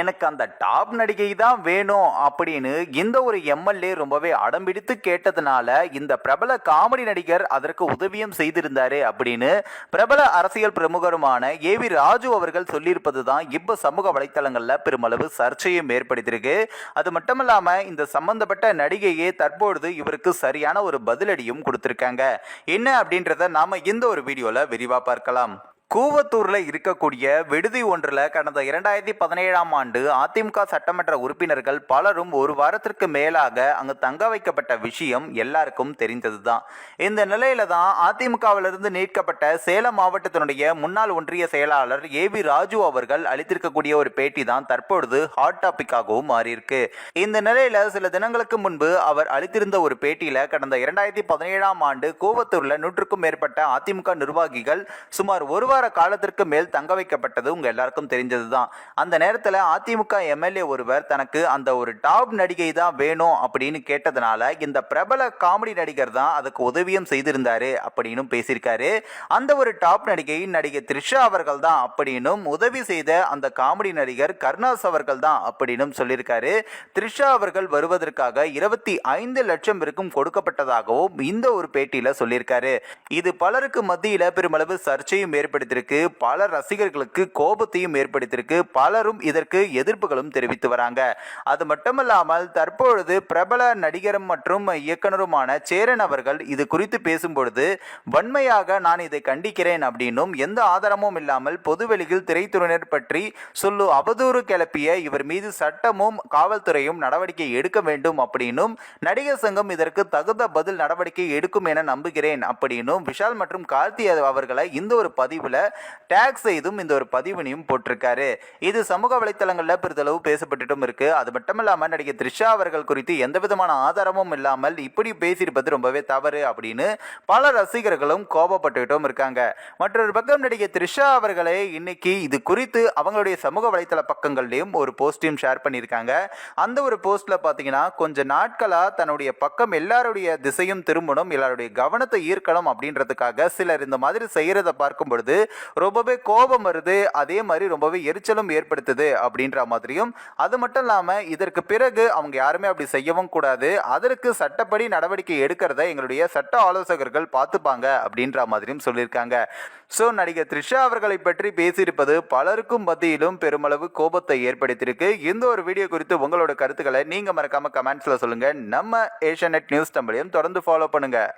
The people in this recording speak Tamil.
எனக்கு அந்த டாப் நடிகை தான் வேணும் அப்படின்னு இந்த ஒரு எம்எல்ஏ ரொம்பவே அடம்பிடித்து கேட்டதுனால இந்த பிரபல காமெடி நடிகர் அதற்கு உதவியும் செய்திருந்தாரு அப்படின்னு பிரபல அரசியல் பிரமுகருமான ஏ வி ராஜு அவர்கள் சொல்லியிருப்பது தான் இப்போ சமூக வலைத்தளங்களில் பெருமளவு சர்ச்சையும் ஏற்படுத்தியிருக்கு. அது மட்டும் இல்லாமல் இந்த சம்பந்தப்பட்ட நடிகையே தற்பொழுது இவருக்கு சரியான ஒரு பதிலடியும் கொடுத்துருக்காங்க. என்ன அப்படின்றத நாம இந்த ஒரு வீடியோவில் விரிவாக பார்க்கலாம். கூவத்தூரில் இருக்கக்கூடிய விடுதி ஒன்றில் கடந்த இரண்டாயிரத்தி பதினேழாம் ஆண்டு அதிமுக சட்டமன்ற உறுப்பினர்கள் பலரும் ஒரு வாரத்திற்கு மேலாக அங்கு தங்க வைக்கப்பட்ட விஷயம் எல்லாருக்கும் தெரிந்ததுதான். இந்த நிலையில தான் அதிமுகவிலிருந்து நீக்கப்பட்ட சேலம் மாவட்டத்தினுடைய முன்னாள் ஒன்றிய செயலாளர் ஏ வி ராஜு அவர்கள் அளித்திருக்கக்கூடிய ஒரு பேட்டி தான் தற்பொழுது ஹாட் டாபிக்காகவும் மாறியிருக்கு. இந்த நிலையில சில தினங்களுக்கு முன்பு அவர் அளித்திருந்த ஒரு பேட்டியில கடந்த இரண்டாயிரத்தி பதினேழாம் ஆண்டு கூவத்தூரில் நூற்றுக்கும் மேற்பட்ட அதிமுக நிர்வாகிகள் சுமார் ஒரு வார காலத்திற்கு மேல் தங்க வைக்கப்பட்டது உங்க எல்லாருக்கும் தெரிஞ்சதுதான். அந்த நேரத்தில் அதிமுக எம்எல்ஏ ஒருவர் தனக்கு அந்த ஒரு டாப் நடிகை தான் வேணும் அப்படின்னு கேட்டதுனால இந்த பிரபல காமெடி நடிகர் தான் அதுக்கு உதவியும் செய்திருந்தாரு அப்படின்னு பேசியிருக்காரு. அந்த ஒரு டாப் நடிகை நடிகை த்ரிஷா அவர்கள் தான் அப்படின்னும் உதவி செய்த அந்த காமெடி நடிகர் கருணாஸ் அவர்கள் தான் அப்படின்னும் சொல்லியிருக்காரு. த்ரிஷா அவர்கள் வருவதற்காக இருபத்தி ஐந்து லட்சம் இருக்கும் கொடுக்கப்பட்டதாகவும் இந்த ஒரு பேட்டியில சொல்லியிருக்காரு. இது பலருக்கு மத்தியில பெருமளவு சர்ச்சையும் ஏற்படுத்தி ஏற்படுத்தியிருக்கு. பல ரசிகர்களுக்கு கோபத்தையும் ஏற்படுத்தியிருக்கு. பலரும் இதற்கு எதிர்ப்புகளும் தெரிவித்து வராங்க. அது மட்டுமல்லாமல் தற்பொழுது பிரபல நடிகரும் மற்றும் இயக்குனருமான சேரன் அவர்கள் இது குறித்து பேசும்பொழுது வன்மையாக நான் இதை கண்டிக்கிறேன் அப்படின்னும் எந்த ஆதாரமும் இல்லாமல் பொதுவெளியில் திரைத்துறையினர் பற்றி சொல்லு அவதூறு கிளப்பிய இவர் மீது சட்டமும் காவல்துறையும் நடவடிக்கை எடுக்க வேண்டும் அப்படின்னும் நடிகர் சங்கம் இதற்கு தகுந்த பதில் நடவடிக்கை எடுக்கும் என நம்புகிறேன் அப்படின்னும் விஷால் மற்றும் கார்த்தி அவர்களை இந்த ஒரு பதிவில் டேக் செய்தும் இந்த ஒரு பதிவினையும் போட்டிருக்காரு. இது சமூக வலைத்தளங்களில் பெரிதளவு பேசப்பட்டுட்டும் இருக்கு. அது மட்டும் இல்லாமல் நடிகை த்ரிஷா அவர்கள் குறித்து எந்த விதமான ஆதாரமும் இல்லாமல் இப்படி பேசியிருப்பது ரொம்பவே தவறு அப்படின்னு பல ரசிகர்களும் கோபப்பட்டுக்கிட்டும் இருக்காங்க. மற்றொரு பக்கம் நடிகை த்ரிஷா அவர்களே இன்னைக்கு இது குறித்து அவங்களுடைய சமூக வலைத்தள பக்கங்கள்லையும் ஒரு போஸ்டையும் ஷேர் பண்ணியிருக்காங்க. அந்த ஒரு போஸ்ட்ல பார்த்தீங்கன்னா கொஞ்ச நாட்களாக தன்னுடைய பக்கம் எல்லாருடைய திசையும் திரும்பணும் எல்லாருடைய கவனத்தை ஈர்க்கணும் அப்படின்றதுக்காக சிலர் இந்த மாதிரி செய்கிறத பார்க்கும் பொழுது ரொம்பவே கோபம் வருது அதே மாதிரி ரொம்பவே எரிச்சலும் ஏற்படுத்துது அப்படின்ற மாதிரியும். அது மட்டும் இல்லாமல் இதற்கு பிறகு அவங்க யாருமே அப்படி செய்யவும் கூடாது. அதற்கு சட்டப்படி நடவடிக்கை எடுக்கிறத எங்களுடைய சட்ட ஆலோசகர்கள் பார்த்துப்பாங்க அப்படின்ற மாதிரியும் சொல்லியிருக்காங்க. ஸோ நடிகர் த்ரிஷா அவர்களை பற்றி பேசியிருப்பது பலருக்கும் மத்தியிலும் பெருமளவு கோபத்தை ஏற்படுத்தியிருக்கு. இந்த ஒரு வீடியோ குறித்து உங்களோட கருத்துக்களை நீங்கள் மறக்காமல் கமெண்ட்ஸில் சொல்லுங்கள் நம்ம ஏஷியா நியூஸ் தமிழையும் தொடர்ந்து ஃபாலோ பண்ணுங்கள்